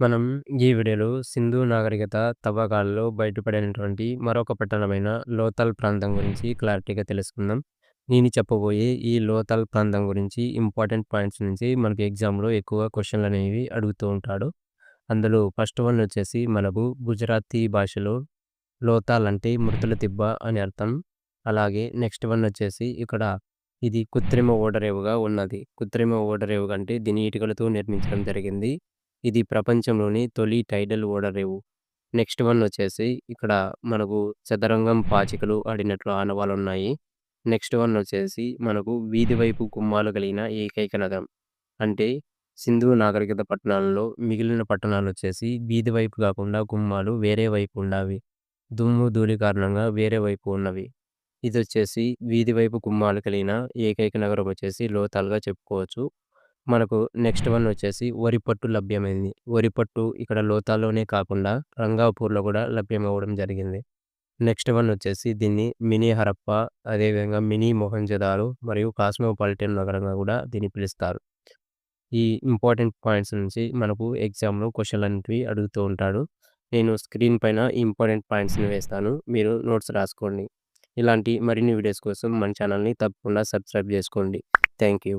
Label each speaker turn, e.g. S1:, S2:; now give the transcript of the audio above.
S1: మనం ఈ వీడియోలో సింధు నాగరికత తవ్వకాలలో బయటపడినటువంటి మరొక పట్టణమైన లోతల్ ప్రాంతం గురించి క్లారిటీగా తెలుసుకుందాం. నేను చెప్పబోయే ఈ లోతల్ ప్రాంతం గురించి ఇంపార్టెంట్ పాయింట్స్ నుంచి మనకి ఎగ్జామ్లో ఎక్కువ క్వశ్చన్లు అనేవి అడుగుతూ ఉంటాడు. అందులో ఫస్ట్ వన్ వచ్చేసి మనకు గుజరాతీ భాషలో లోతాల్ అంటే మృతుల తిబ్బ అని అర్థం. అలాగే నెక్స్ట్ వన్ వచ్చేసి ఇక్కడ ఇది కృత్రిమ ఓడరేవుగా ఉన్నది. కృత్రిమ ఓడరేవు అంటే దీని ఇటుకలతో నిర్మించడం జరిగింది. ఇది ప్రపంచంలోని తొలి టైడల్ ఓడరేవు నెక్స్ట్ వన్ వచ్చేసి ఇక్కడ మనకు చదరంగం పాచికలు ఆడినట్లు ఆనవాలు ఉన్నాయి నెక్స్ట్ వన్ వచ్చేసి మనకు వీధి వైపు గుమ్మాలు కలిగిన ఏకైక నగరం. అంటే సింధు నాగరికత పట్టణాలలో మిగిలిన పట్టణాలు వచ్చేసి వీధి వైపు కాకుండా గుమ్మాలు వేరే వైపు ఉండవి దుమ్ము ధూళి కారణంగా వేరే వైపు ఉన్నవి. ఇది వచ్చేసి వీధి వైపు గుమ్మాలు కలిగిన ఏకైక నగరం వచ్చేసి లోతాలుగా చెప్పుకోవచ్చు. మనకు నెక్స్ట్ వన్ వచ్చేసి వరి పట్టు లభ్యమైంది. వరి పట్టు ఇక్కడ లోతాలోనే కాకుండా రంగాపూర్లో కూడా లభ్యమవ్వడం జరిగింది. నెక్స్ట్ వన్ వచ్చేసి దీన్ని మినీ హరప్ప అదేవిధంగా మినీ మొహంజదారు మరియు కాస్మోపాలిటన్ నగరంగా కూడా దీన్ని పిలుస్తారు. ఈ ఇంపార్టెంట్ పాయింట్స్ నుంచి మనకు ఎగ్జామ్లో క్వశ్చన్లు అనేవి అడుగుతూ ఉంటాడు. నేను స్క్రీన్ పైన ఇంపార్టెంట్ పాయింట్స్ని వేస్తాను. మీరు నోట్స్ రాసుకోండి. ఇలాంటి మరిన్ని వీడియోస్ కోసం మన ఛానల్ని తప్పకుండా సబ్స్క్రైబ్ చేసుకోండి. Thank you